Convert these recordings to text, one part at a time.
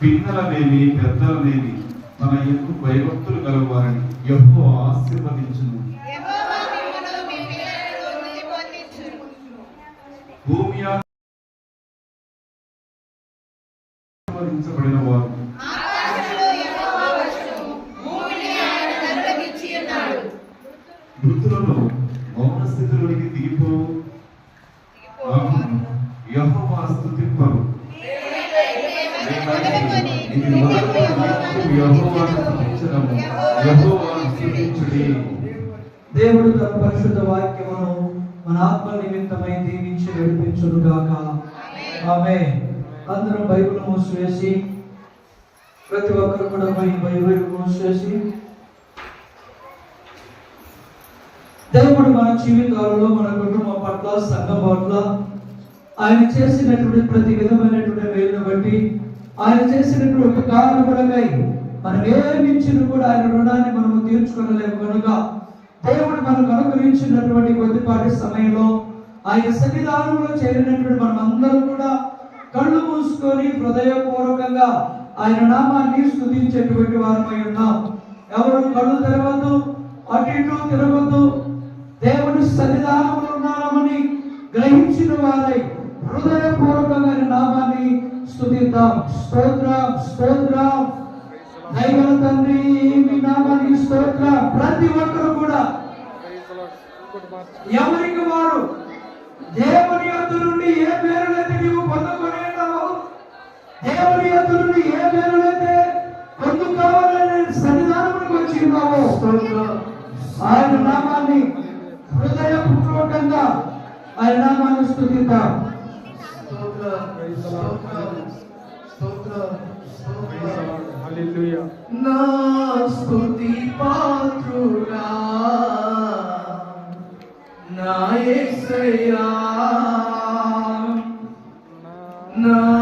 పిన్నలనేమి పెద్దలనేమి మన ఎందుకు భయభక్తులు కలవారని ఎక్కువ ఆశీర్వదించును. యెహోవా భూమి ఆశీర్వదించబడిన వారు. ఆకాశంలో మౌన స్థితిలోనికి దిగిపోవు యహోవా ఇది మొదలుకొని యెహోవాను స్తుతించడము యెహోవాను దేవుడు తన పరిశుద్ధ వాక్యమును మన ఆత్మ నిమిత్తమై దీవించి నడిపించును గాక ఆమె అందరం బైబిల్ మూసివేసి ప్రతి ఒక్కరు కూడా పోయి బైబిల్ మూసివేసి దేవుడు మన జీవితాలలో మన కుటుంబం పట్ల సంఘం పట్ల ఆయన చేసినటువంటి ప్రతి విధమైనటువంటి మేలును బట్టి ఆయన చేసినటువంటి ఉపకారములకై మనం ఏమించిన కూడా ఆయన రుణాన్ని మనము తీర్చుకోలేము కనుక దేవుడు మనకు అనుగ్రహించినటువంటి కొద్దిపాటి సమయంలో ఆయన సన్నిధానంలో చేరినటువంటి మనం అందరం కూడా కళ్ళు మూసుకొని హృదయపూర్వకంగా ఆయన నామాన్ని స్థుతించేటువంటి వారమై ఉన్నాం. ఎవరు కళ్ళు తెరవద్దు అటు ఇటు తిరగద్దు. దేవుని సన్నిధానంలో ఉన్నామని గ్రహించిన వారై హృదయపూర్వకంగా నామాన్ని స్తుతిద్దాం స్తోత్రం స్తోత్రం. దైవల తండ్రి మీ నామానికి స్తోత్రం. ప్రతి ఒక్కరు కూడా. ఎవరికి వారు? దేవుని యొద్ద నుండి ఏ మేలులైతే నీవు పొందుకొని ఉన్నావో దేవుని యొద్ద నుండి ఏ మేలులైతే పొందుకోవాలని సన్నిధానంలోకి వచ్చి ఉన్నావో ఆయన నామాన్ని హృదయపూర్వకంగా ఆయన నామాన్ని స్తుతిద్దాం నా స్తుతి పాత్రుడా నా యేసయ్యా నా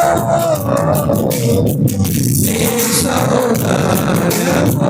Sarona, Sarona, Sarona,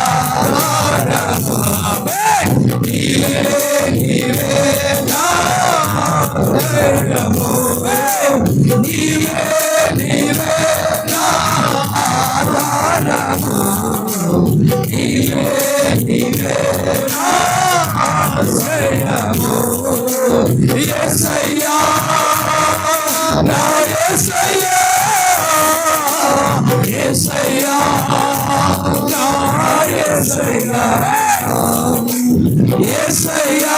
నీవే నీవే నా ఆరాధనము నీవే నీవే నా ఆశ్రయము ఎసయ్యా నా ఎసయ్యా ఎసయ్యా నా ఎసయ్యా ఎసయ్యా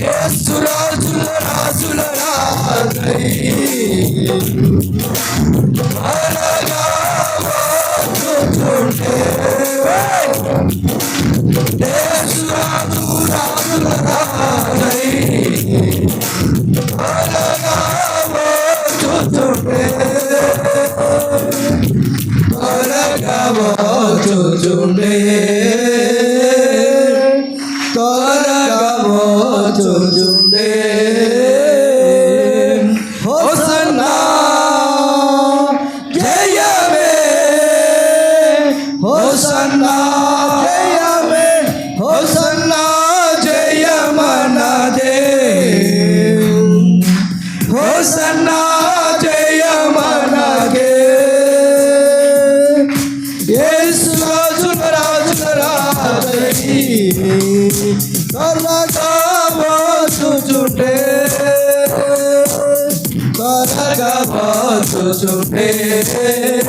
Yes, to Lord, to Lord, to Lord, কবচ চুন্দে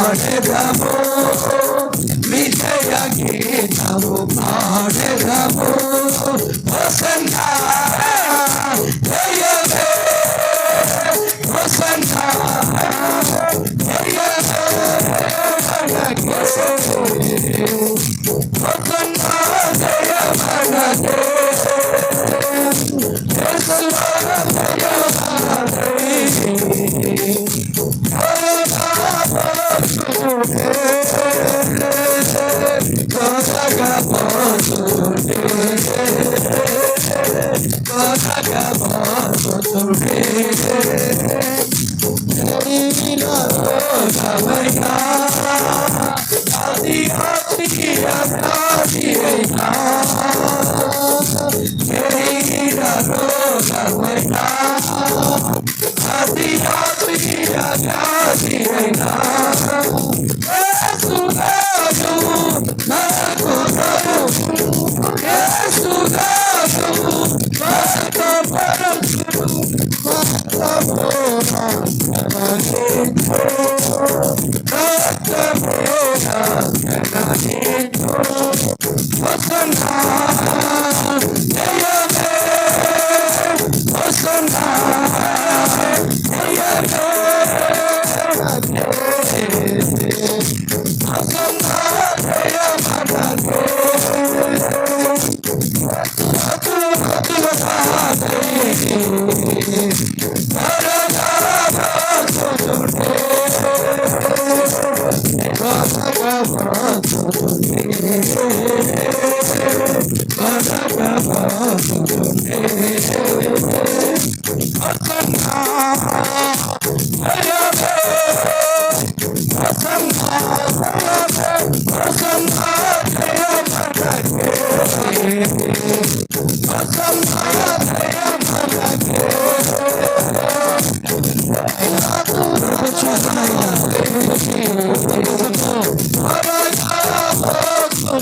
চলে যাব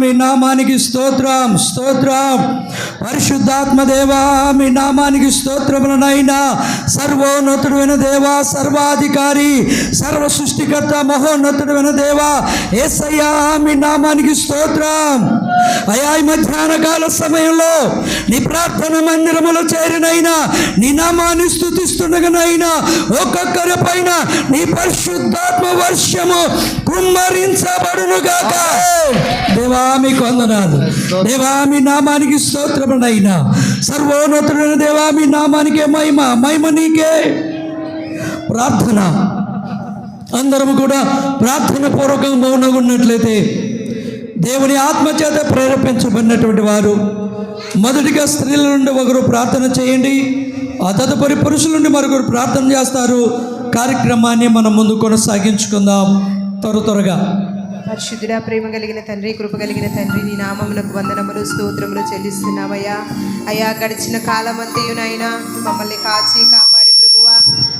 మీ నామానికి స్తోత్రం స్తోత్రం. పరిశుద్ధాత్మదేవా మీ నామానికి స్తోత్రములనైనా. సర్వోన్నతుడైన దేవా సర్వాధికారి సర్వ సృష్టికర్త మహోన్నతుడైన దేవా. ఏసయ్యా మీ నామానికి స్తోత్రం. అయా ఈ మధ్యాహ్న కాల సమయంలో నీ ప్రార్థన మందిరములో చేరినైనా నీ నామాన్ని స్థుతిస్తుండగానైనా ఒక్కొక్కరి పైన నీ పరిశుద్ధాత్మ వర్షము కుమ్మరించబడునుగాక దేవామి కొందనాలు దేవామి నామానికి స్తోత్రమునైనా సర్వోన్నతుడైన దేవామి నామానికే మహిమ మహిమ నీకే. ప్రార్థన. అందరం కూడా ప్రార్థన పూర్వకంగా మౌనంగా ఉన్నట్లయితే దేవుని ఆత్మచేత ప్రేరేపించబడినటువంటి వారు మొదటిగా స్త్రీల నుండి ఒకరు ప్రార్థన చేయండి ఆ తదుపరి పురుషుల నుండి మరొకరు ప్రార్థన చేస్తారు. కార్యక్రమాన్ని మనం ముందు కొనసాగించుకుందాం త్వర త్వరగా. పరిశుద్ధుడా ప్రేమ కలిగిన తండ్రి కృప కలిగిన తండ్రి నీ నామములకు వందనములు స్తోత్రములు చెల్లిస్తున్నామయ్యా. అయ్యా గడిచిన కాలమంతయునైనా మమ్మల్ని కాచి కా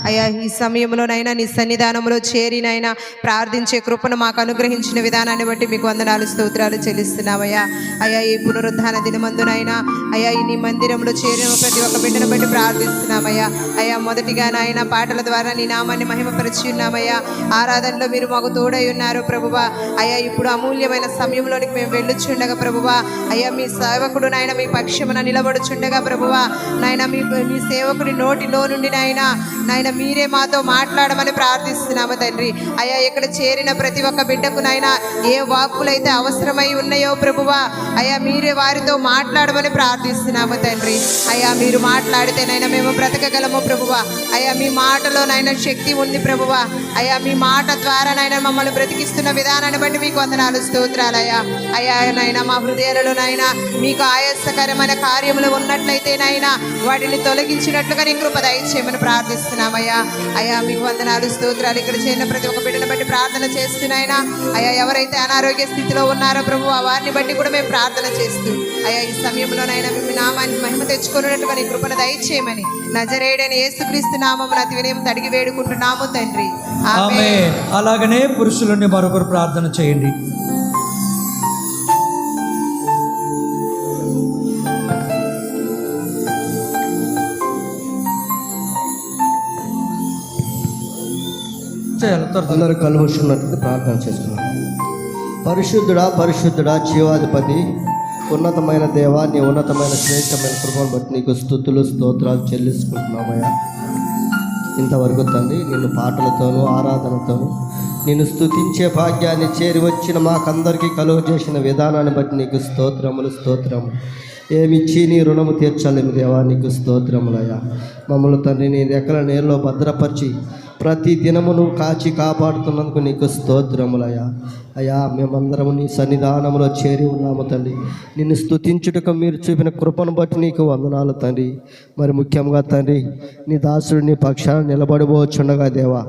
అయ్యా ఈ సమయంలోనైనా నీ సన్నిధానంలో చేరినైనా ప్రార్థించే కృపను మాకు అనుగ్రహించిన విధానాన్ని బట్టి మీకు వందనాలు స్తోత్రాలు చెల్లిస్తున్నామయ్యా అయ్యా ఈ పునరుద్ధాన దినమందునైనా అయ్యా ఈ నీ మందిరంలో చేరిన ప్రతి ఒక్క బిడ్డను బట్టి ప్రార్థిస్తున్నామయ్యా. అయ్యా మొదటిగా నాయన పాటల ద్వారా నీ నామాన్ని మహిమపరిచి ఉన్నామయ్యా. ఆరాధనలో మీరు మాకు తోడై ఉన్నారు ప్రభువా. అయ్యా ఇప్పుడు అమూల్యమైన సమయంలోనికి మేము వెళ్ళుచుండగా ప్రభువా. అయ్యా మీ సేవకుడు నాయన మీ పక్షమున నిలబడుచుండగా ప్రభువా. నాయన మీ మీ సేవకుడి నోటిలో నుండి నాయన నాయన మీరే మాతో మాట్లాడమని ప్రార్థిస్తున్నాము తండ్రి. అయ్యా ఇక్కడ చేరిన ప్రతి ఒక్క బిడ్డకు నాయన ఏ వాక్కులైతే అవసరమై ఉన్నాయో ప్రభువా అయ్యా మీరే వారితో మాట్లాడమని ప్రార్థిస్తున్నాము తండ్రి. అయ్యా మీరు మాట్లాడితేనైనా మేము బ్రతకగలము ప్రభువా. అయ్యా మీ మాటలోనైనా శక్తి ఉంది ప్రభువా. అయ్యా మీ మాట ద్వారా నైనా మమ్మల్ని బ్రతికిస్తున్న విధానాన్ని బట్టి మీకు వందనాలు స్తోత్రాలయ్యా అయ్యా. నైనా మా హృదయాలలో నైనా మీకు ఆయాసకరమైన కార్యములు ఉన్నట్లయితేనైనా వాటిని తొలగించినట్లుగా నీ కృప దయచేయమని ప్రార్థిస్తున్నామయ్యా అయ్యా. మీకు వందనాలు స్తోత్రాలు. ఇక్కడ చేరిన ప్రతి ఒక్క బిడ్డను బట్టి ప్రార్థన చేస్తున్నాయినా. అయ్యా ఎవరైతే అనారోగ్య స్థితిలో ఉన్నారో ప్రభు వారిని బట్టి కూడా మేము ప్రార్థన చేస్తూ. అయ్యా ఈ సమయంలోనైనా మీ నామాన్ని మహిమ తెచ్చుకున్నటువంటి కృపను దయచేయమని నజరేడని ఏసుక్రీస్తు నామం అతి వినయం తడిగి వేడుకుంటున్నాము తండ్రి. ఆమె అలాగనే పురుషులని మరొకరు ప్రార్థన చేయండి. చేయాలి. అందరూ కలువచ్చున్నట్టు ప్రార్థన చేస్తున్నాం. పరిశుద్ధుడా పరిశుద్ధుడా జీవాధిపతి ఉన్నతమైన దేవా నీ ఉన్నతమైన శ్రేష్టమైన కృపను బట్టి నీకు స్థుతులు స్తోత్రాలు చెల్లించుకుంటున్నామయ్యా. ఇంతవరకు తండ్రి నిన్ను పాటలతోనూ ఆరాధనతోనూ నిన్ను స్తుతించే భాగ్యాన్ని చేరి వచ్చిన మాకందరికీ కలుగు చేసిన విధానాన్ని బట్టి నీకు స్తోత్రములు స్తోత్రములు. ఏమిచ్చి నీ రుణము తీర్చలేము దేవా నీకు స్తోత్రములయ్యా. మమ్మల్ని తండ్రి నీ రెక్కల నేలలో భద్రపరిచి ప్రతి దినము నువ్వు కాచి కాపాడుతున్నందుకు నీకు స్తోత్రములయ్యా. అయ్యా మేమందరము నీ సన్నిధానంలో చేరి ఉన్నాము తండ్రి నిన్ను స్తుతించుటకు మీరు చూపిన కృపను బట్టి నీకు వందనాలు తండ్రి. మరి ముఖ్యంగా తండ్రి నీ దాసుడు నీ పక్షాన నిలబడిపోవచ్చుండగా దేవా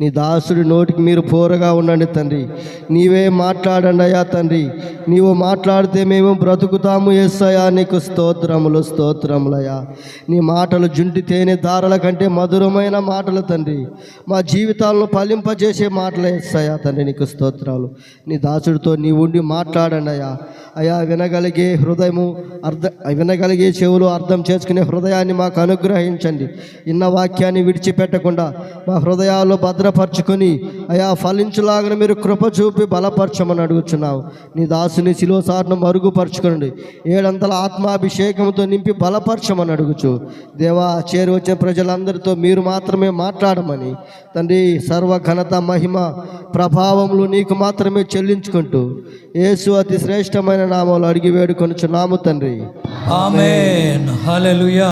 నీ దాసుడి నోటికి మీరు పోరగా ఉండండి తండ్రి. నీవే మాట్లాడండి అయ్యా తండ్రి. నీవు మాట్లాడితే మేము బ్రతుకుతాము ఎస్సయ్యా నీకు స్తోత్రములు స్తోత్రములయ్యా. నీ మాటలు జుంటి తేనె దారల కంటే మధురమైన మాటలు తండ్రి. మా జీవితాలను ఫలింపజేసే మాటలు ఎస్సయ్యా తండ్రి నీకు స్తోత్రాలు. నీ దాసుడితో నీ ఉండి మాట్లాడండి అయ్యా. అయ్యా వినగలిగే హృదయము అర్థ వినగలిగే చెవులు అర్థం చేసుకునే హృదయాన్ని మాకు అనుగ్రహించండి. ఇన్న వాక్యాన్ని విడిచిపెట్టకుండా మా హృదయాల్లో భద్రపరచుకొని అయా ఫలించలాగిన మీరు కృప చూపి బలపరచమని అడుగుచున్నావు. నీ దాసుని శిలోసార్ను మరుగుపరచుకోండి ఏడంతల ఆత్మాభిషేకంతో నింపి బలపరచమని అడుగుచు. దేవా చేరు వచ్చిన ప్రజలందరితో మీరు మాత్రమే మాట్లాడమని. తండ్రి సర్వ ఘనత మహిమ ప్రభావములు నీకు మాత్రమే చెల్లించుకుంటూ యేసు అతి శ్రేష్టమైన నామాలు అడిగి వేడుకొనుచున్నాము తండ్రి. ఆమెన్. హల్లెలూయా.